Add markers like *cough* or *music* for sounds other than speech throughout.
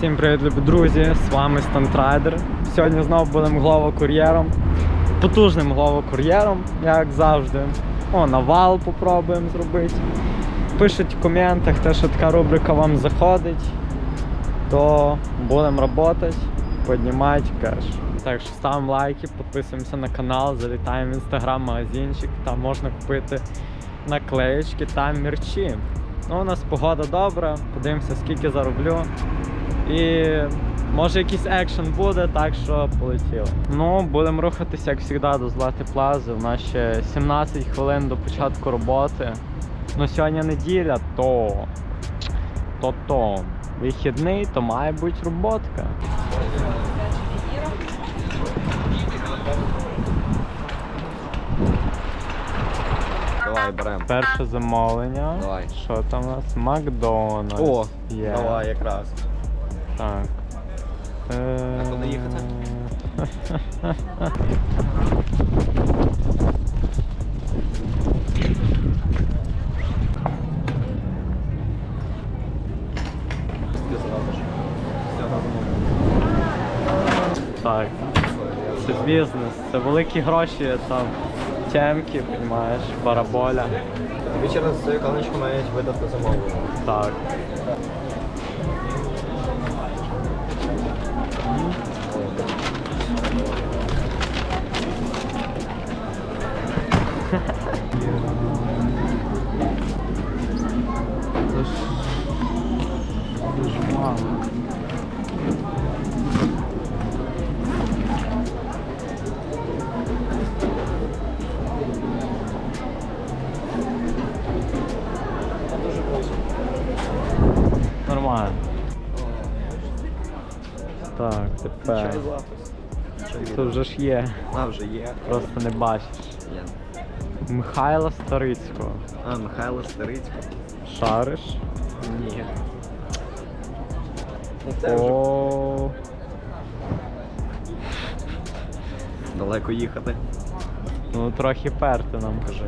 Всім привіт, любі друзі! З вами Стантрайдер. Сьогодні знову будемо главокур'єром. Потужним главокур'єром, як завжди. О, навал попробуємо зробити. Пишіть в коментах, те, що така рубрика вам заходить, то будемо працювати, піднімати кеш. Так що ставимо лайки, підписуємося на канал, залітаємо в інстаграм-магазинчик, там можна купити наклеєчки та мерчі. Ну, у нас погода добра, подивимося, скільки зароблю. І може якийсь екшен буде, так що полетіло. Ну, будемо рухатися, як завжди, до Злати Плази. У нас ще 17 хвилин до початку роботи. Ну, сьогодні неділя, то. То то. Вихідний, то має бути роботка. Давай, берем. Перше замовлення. Давай. Що там у нас? Макдональдс. О, Є. давай якраз. Так. А куди їхати? Так. Це бізнес, це великі гроші, там темки, розумієш, бараболя. Тобі через цю мають видати замовлення. Так. Мало. Нормально. Так, тепер. Це вже ж є, А, вже є. просто не бачиш. Є. Михайла Старицького. А, Михайло Старицький. Шариш? Ні. Ну це вже О, далеко їхати. ну трохи перти нам кажи.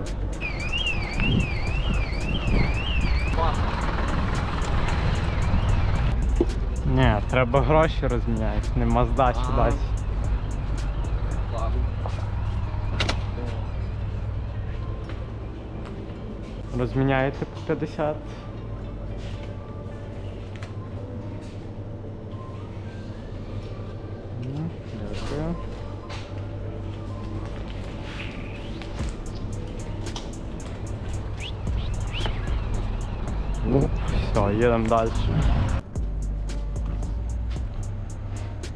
Ні, треба гроші розміняти, нема здачі А. дати. Розміняєте по 50. Їдемо далі.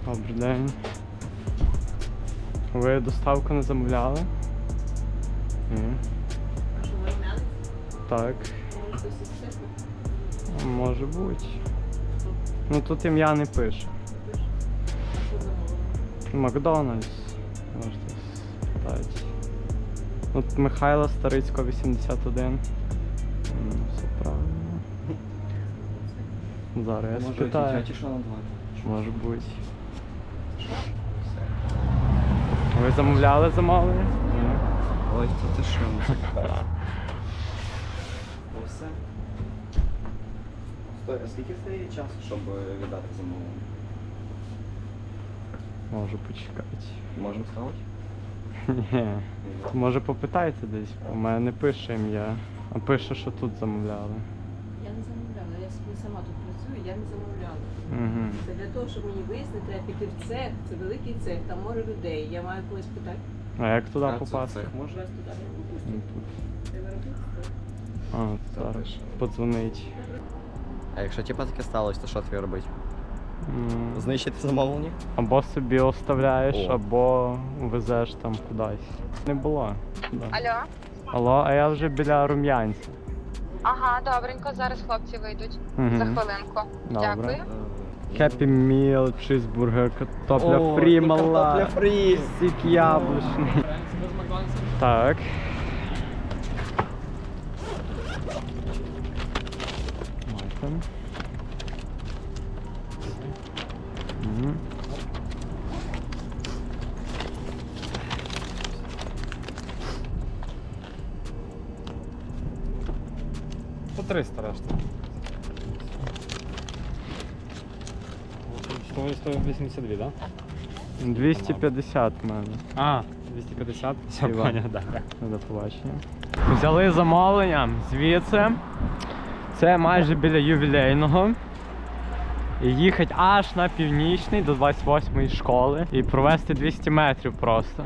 Добрий день. Ви доставку не замовляли? Ні. Так. Може бути. Ну тут ім'я не пише. Макдональдс. Можете спитати. От Михайла Старицького 81. Зараз я спитаю. що на два? Може бути. Ви замовляли замовлення? Ой, то ти що? *laughs* Все. Стой, а скільки стає часу, щоб віддати замовлення? Може почекати. Можемо ставити? Ні. Може попитайте десь, у мене не пише ім'я, а пише, що тут замовляли. Я не замовляла, я собі сама тут працюю, я не замовляла. Угу. Це для того, щоб мені вияснити, треба піти в цех, це великий цех, там море людей. Я маю когось питати. А як туди А, це попасти? цех може? Вас туди не Ну, пустять. тут. Це виробництво. А, зараз подзвонить. А якщо типа таке сталося, то що тобі робити? М, Знищити замовлення? Або собі оставляєш, О. або везеш там кудись. Не було. Да. Алло. Алло, а я вже біля рум'янця. Ага, добренько, зараз хлопці вийдуть. Мгм. За хвилинку. Добре. Дякую. Happy Meal, чизбургер, картопля фрі мала. фрі. Сік яблучний. Так. Майтем. Мгм. По 300 решта. Сто- 182, да? 250 в мене. А, 250. Все, Іван. да. Ну, До побачення. Взяли замовлення звідси. Це майже біля ювілейного. І їхати аж на північний до 28-ї школи і провести 200 метрів просто.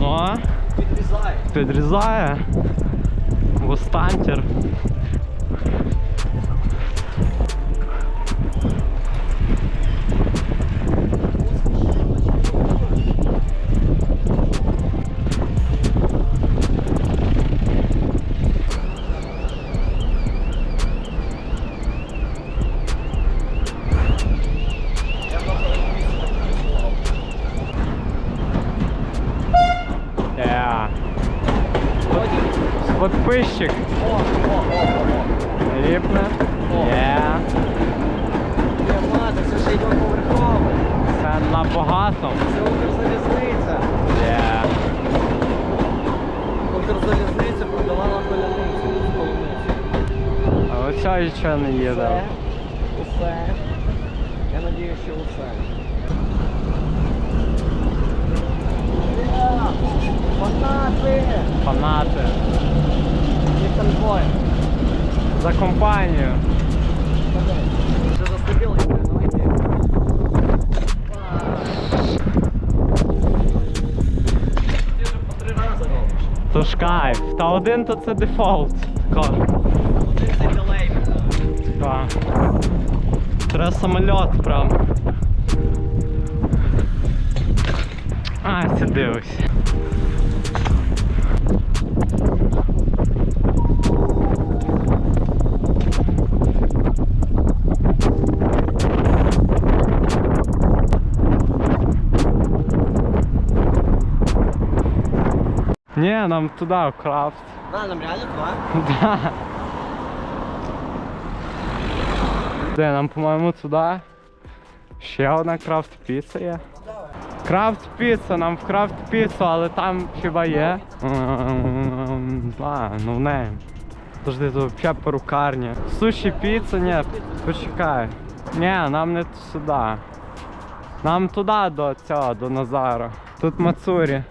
Ну, Підрізай. Підрізає. Востантер. Подписчик. Ліпне. Yeah. Нема, це все ще йде поверхове. Це набагато. Це Укрзалізниця. Yeah. Укрзалізниця продавала поляницю. А оця нічого не їде. Усе. Усе. Я надію, що усе. Фанати! Фанати. І конвой. За компанію. Вже заступили, давайте. Ти вже по три рази робиш. То ж кайф. Та один то це дефолт. Ко. Один це ділей. Треба самольот прям. А, це дивись. Ні, нам туди, в крафт. На, нам реально два? *laughs* Да. Де, нам, по-моєму, туди. Ще одна крафт піца є. Крафт піца, нам в крафт піцу, але там хіба є. М, А, ну в неї. Подожди, тут взагалі перукарня. Суші піца, ні, почекай. Ні, нам не сюди. Нам туди до цього, до Назара. Тут Мацурі.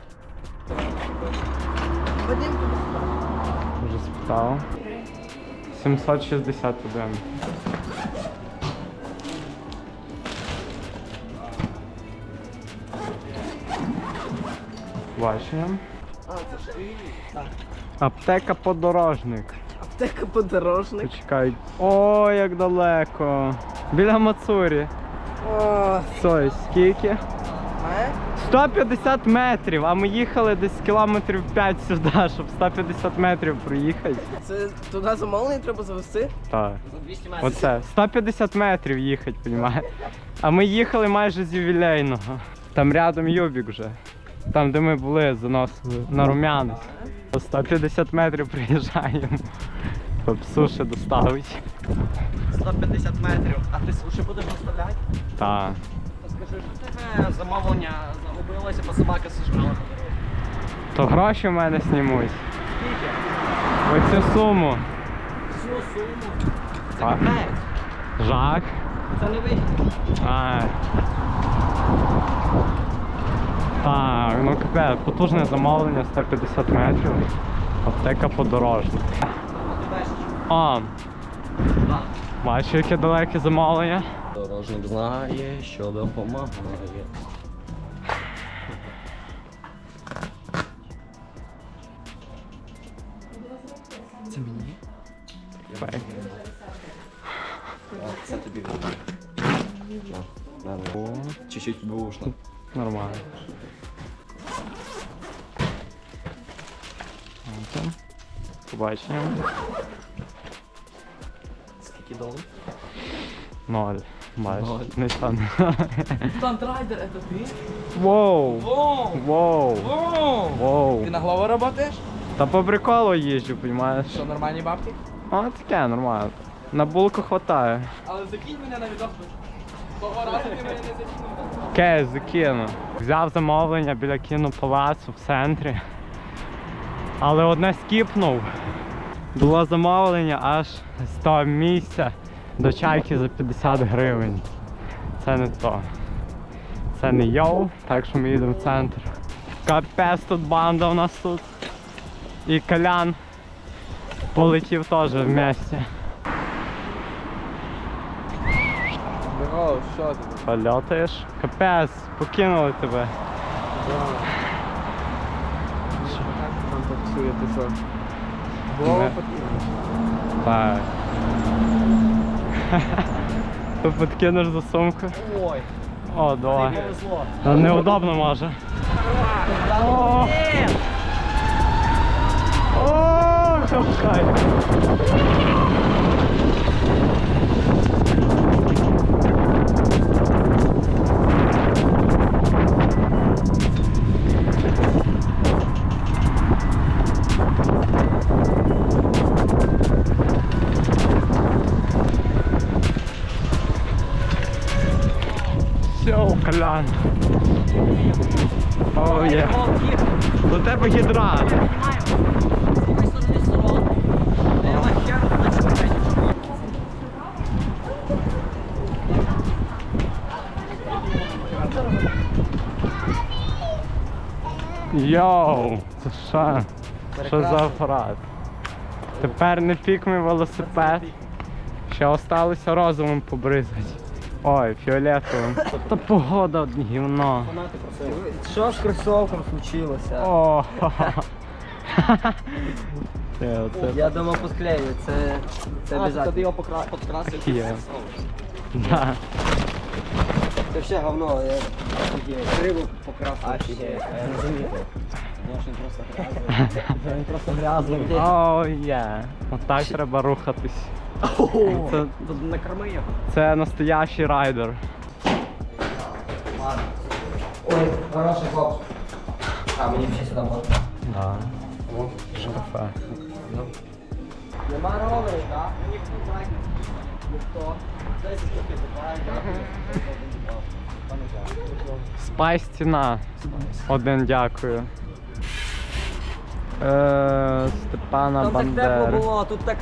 Вже спитав. 761. Бачення. А, це ж ти. Так. Аптека подорожник. Аптека подорожник. Почекай. О, як далеко. Біля Мацурі. О, Стой, скільки? а? 150 метрів, а ми їхали десь кілометрів 5 сюди, щоб 150 метрів проїхати. Це туди замовлення треба завести? Так. За 200 метрів. Оце 150 метрів їхати, понімаєш? А ми їхали майже з ювілейного. Там рядом Юбік вже. Там, де ми були, заносили на рум'янець. 150 метрів приїжджаємо. Щоб суші доставить. 150 метрів. А ти суші будеш доставляти? Так. Скажи, що тебе замовлення загубилося, бо собака сожрала. То гроші в мене знімуть. Скільки? Оцю суму. Всю суму. Це капець. Жак. Це не вихід. А. Так, ну капець, потужне замовлення 150 метрів. Аптека подорожник. А, бачиш, яке далеке замовлення? Дорожник знає, що допомагає. Чуть-чуть. Нормально. Побачення. Скільки доларів? Ноль. Бачиш, Ноль. не *laughs* там. Стантрайдер, це ти? Воу! Воу! Воу! Воу! Воу! Ти на голову работаєш? Та по приколу їжджу, понімаєш? Що, нормальні бабки? А, таке, нормально. На булку хватає. Але закинь мене на відос. Того разу закинув. Закину. Взяв замовлення біля кінопалацу в центрі. Але одне скіпнув. Було замовлення аж з того місця до чайки за 50 гривень. Це не то. Це не йоу, так що ми їдемо в центр. Капець тут банда у нас тут. І Колян полетів теж в місті. О, що ти? Польотаєш? Капець, покинули тебе. Там таксує, ти? Не. Голову Так. *laughs* Ти подкинеш за сумку? Ой, О, давай. Та Неудобно може. О! О, чекай. Колян. О, є. До тебе гідрант. Йоу, це що? Що за апарат? Тепер не пік мій велосипед. Ще осталося розумом побризгати. Ой, фіолетовим. Та погода гівно. Що з кросовком случилося? О, *laughs* це, оце Я думав посклею, це, це обов'язково. Ти його покра... подкрасив. Є. да. Це все говно, я криво покрасив. А я не замітив. Він просто грязний. *laughs* Він просто грязний. О, є. Отак треба рухатись. Це, Накорми його. це настоящий райдер. Ой, хороший хлопчик. А, мені ще сюди можна. Да. Шкафе. Нема роверів, так? Ніхто так. Ніхто. Спай стіна. Один дякую. Е, Степана Там так тепло Бандери. було, тут так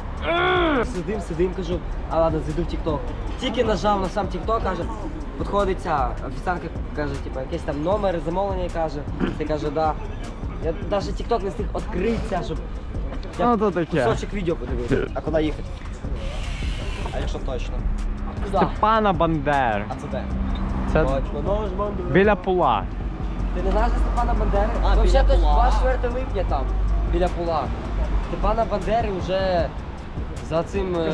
сидим, сидим, кажу, а ладно, зайду в TikTok. Тільки нажав на сам TikTok, каже, підходить ця офіціантка, каже, типу, якийсь там номер замовлення і каже. Ти каже, да. Я навіть TikTok не встиг відкритися, щоб я Ну то таке. кусочок відео подивився. А куди їхати? А якщо точно? Куди? Степана Бандери. А це де? Це Точно, нож Бандери. біля пула. Ти не знаєш де Степана Бандери? А, Ну, біля взагалі, то Пула. 24 липня там, біля Пула. Степана Бандери вже за цим е,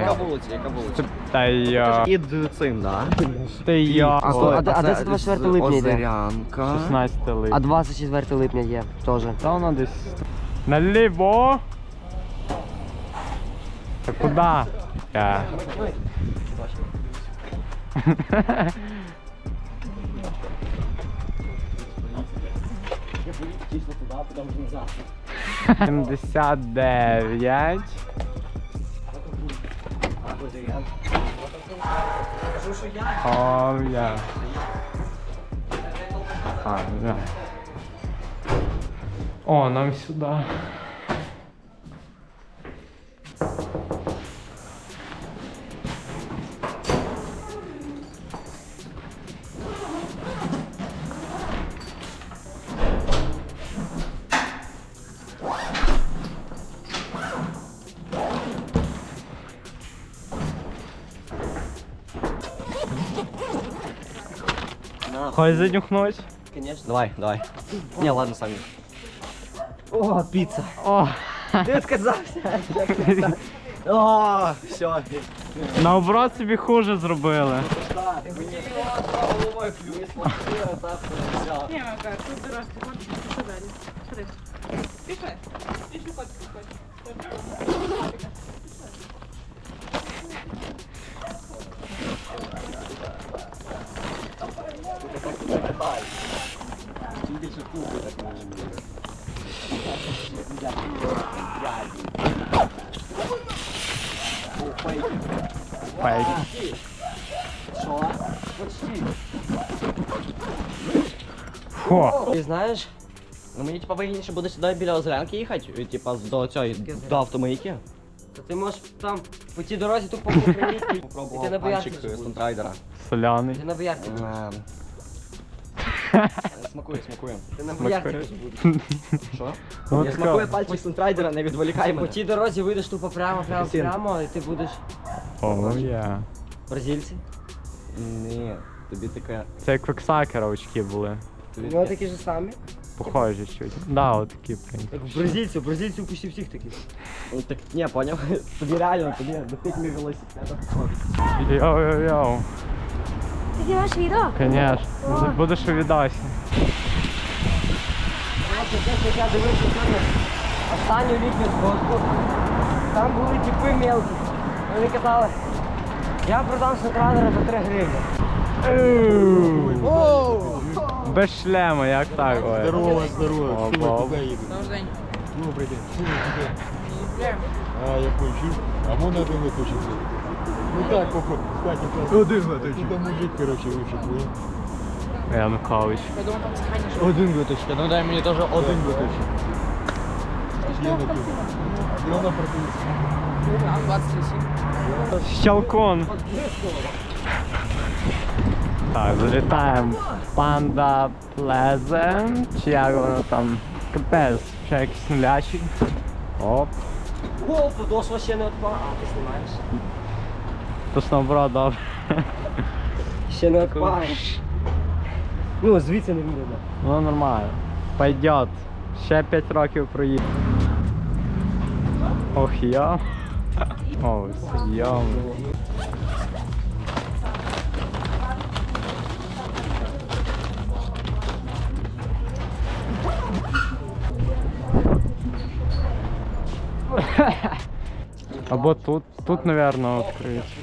яка е. вулиця, яка вулиця? Та я. Під цим, да? Та я. А, а, де це 24 липня йде? Озерянка. 16 А липня. 24 липня є теж. Та вона десь. Наліво. Та Куди? Я. Чисто туди, потім назад. 79 буде. Я кажу, що я. Oh, yeah. А, да. О, нам сюда. Хочешь занюхнуть? Конечно. Давай, давай. Не, ладно, самі. О, піца. О, Ти відказався. О, *laughs* все. наоборот собі хуже зробили. Головою плюс, Ні, Макар, тут дорожче, ходиш, пішли далі. Ходи. Пішли. Пішли, ходь, ходь. Фейк. Що? Почти. Фу. Ти знаєш, Ну мені типа вигідніше буде сюди біля Озерянки їхати, типа до цієї, до автомийки. То ти можеш там по тій дорозі тупо приїхати. *laughs* І ти на боярці панчик ж з будеш. Соляний. Ти на боярці. будеш. Ем. *laughs* Смакує, смакує. Ти на боярці будеш. Що? Ну, Я така. смакує пальчик Сентрайдера, не відволікай По мене. тій дорозі вийдеш тупо прямо, прямо, прямо, і ти будеш О, є. бразильці. Ні, тобі таке. Це як квиксакера очки були. Тобі Ну такі ж самі. Похожі чуть. Да, от такі, в принципі. Як в бразильців, бразильців почти всіх таких. Ну так, ні, поняв. *laughs* Тобі реально, тобі до п'ять мій велосипеда. Йоу-йоу-йоу. Ти знімаєш відео? Конечно. Будеш у відосі. Як я дивився сьогодні останню літню сходку, там були тіпи мелкі. Вони казали, я продам сентрадера за 3 гривні. без шлема, як так? ой? Здорово, здорово. Що ви ну, Оп-оп. куди їдете? Добрий день. Добрий день. Що ви куди? Їдемо. А, я кончив. А можна один виточити? Ну так, походу. Кстати, так. Один виточив. Тут мужик, коротше, вийшов. ви. Янукович. Я думаю, там сохранишь. Один виточка, ну дай мені теж один виточка. Є на тут. Де вона продається? А, 23. Щелкон. Так, залітаємо. Панда Плезен. Чи як воно там? Капець. Ще якийсь нулячий. Оп. О, подошва ще не відпала. А, ти знімаєш? То наоборот добре. Ще не відпала. Ну, звідси не видно. Ну нормально. Пойдет. Ще 5 років проїду. Ох, я. О, йом. Або тут, тут, наверное, відкриють.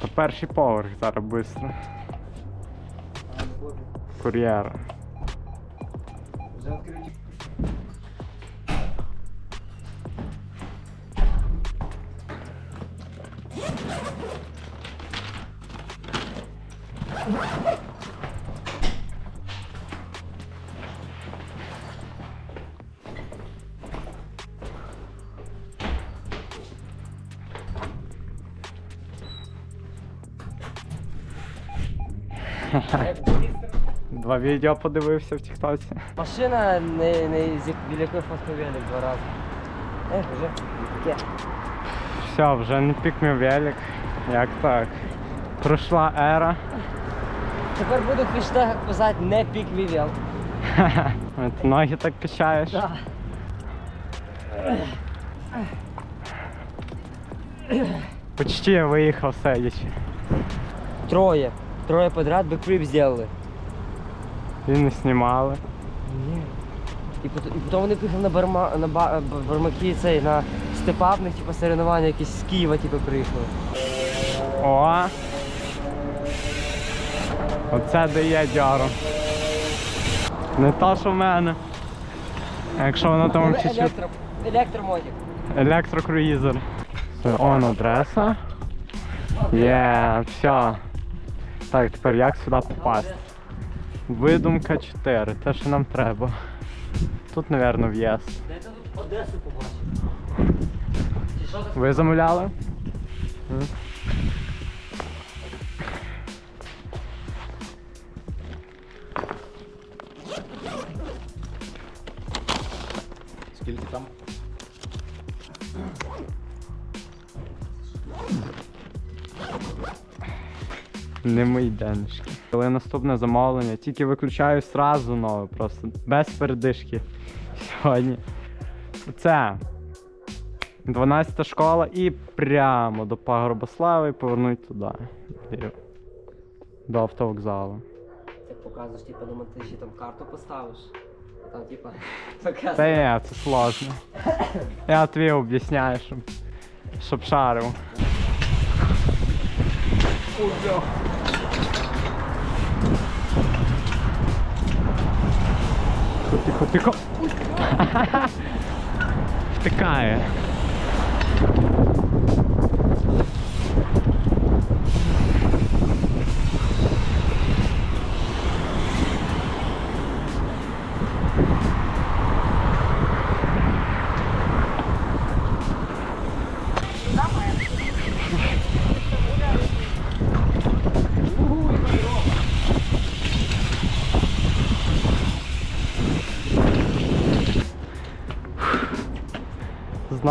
Та перший поверх зараз швидко. Кур'єр. Два відео подивився в Тіктоці. Машина не, не з біля якої фотовелик два рази. Ех, вже таке. Все, вже не пік мій велик. Як так? Пройшла ера. Тепер буду хештег писати не пік вівел. Ти ноги так качаєш. Да. Почти виїхав сидячи. Троє. Троє подряд бекфліп зробили. І не знімали. І потім, і потім вони приїхали на, барма, на ба, бармаки цей, на степапних, типу, соревнування якісь з Києва, типу, приїхали. О! Оце дає дяру. Не то, що в мене. А Якщо воно там чуть-чуть. Електро, електромотик. Електрокруїзер. Це он адреса. Є, все. Так, тепер як сюди попасти? Видумка 4, те, що нам треба. Тут, напевно, в'їзд. Де ти тут Одесу побачив? Ви замовляли? Скільки там? Не мої денежки. Коли наступне замовлення, тільки виключаю сразу нове, просто без передишки. Сьогодні. Це 12 школа і прямо до Пагорбослави і повернуть туди. До автовокзалу. Ти показуєш, типу, на монтажі там карту поставиш. А там, типу, *laughs* Та показуєш. ні, це сложно. Я тобі об'ясняю, щоб, щоб шарив. Тихо, тихо. *laughs* Втикає.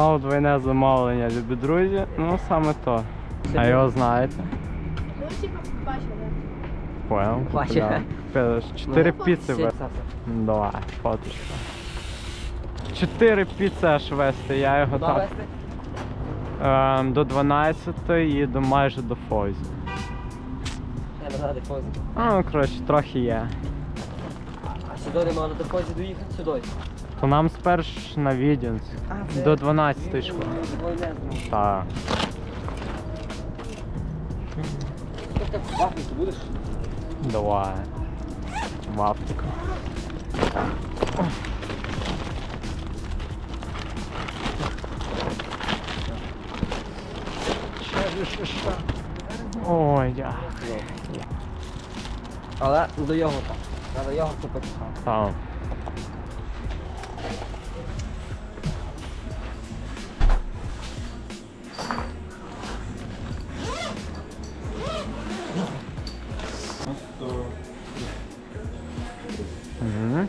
Знову двойне замовлення, любі друзі. Ну саме то. А його знаєте? Ну, типа, бачила. Понял. Чотири піци вести. Давай, фоточку. Чотири піци аж вести, я його так. Ем, до 12 і до майже до Фозі. Не, не треба депозит. Ну, коротше, трохи є. А сюди не можна депозит доїхати сюди. То нам сперш на Відінськ. До 12 школи. Так. Так вафлики будеш? Давай. Вафлика. Ой, дякую. Але до йогурта. Треба йогурт купити. Там. Мгм.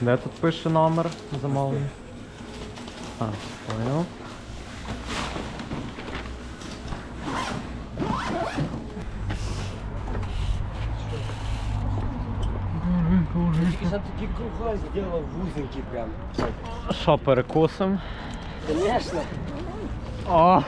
Де тут пише номер замовлення? А, понял. Тільки що такі круга зробила вузенькі прям. Що перекусом? Конечно. О,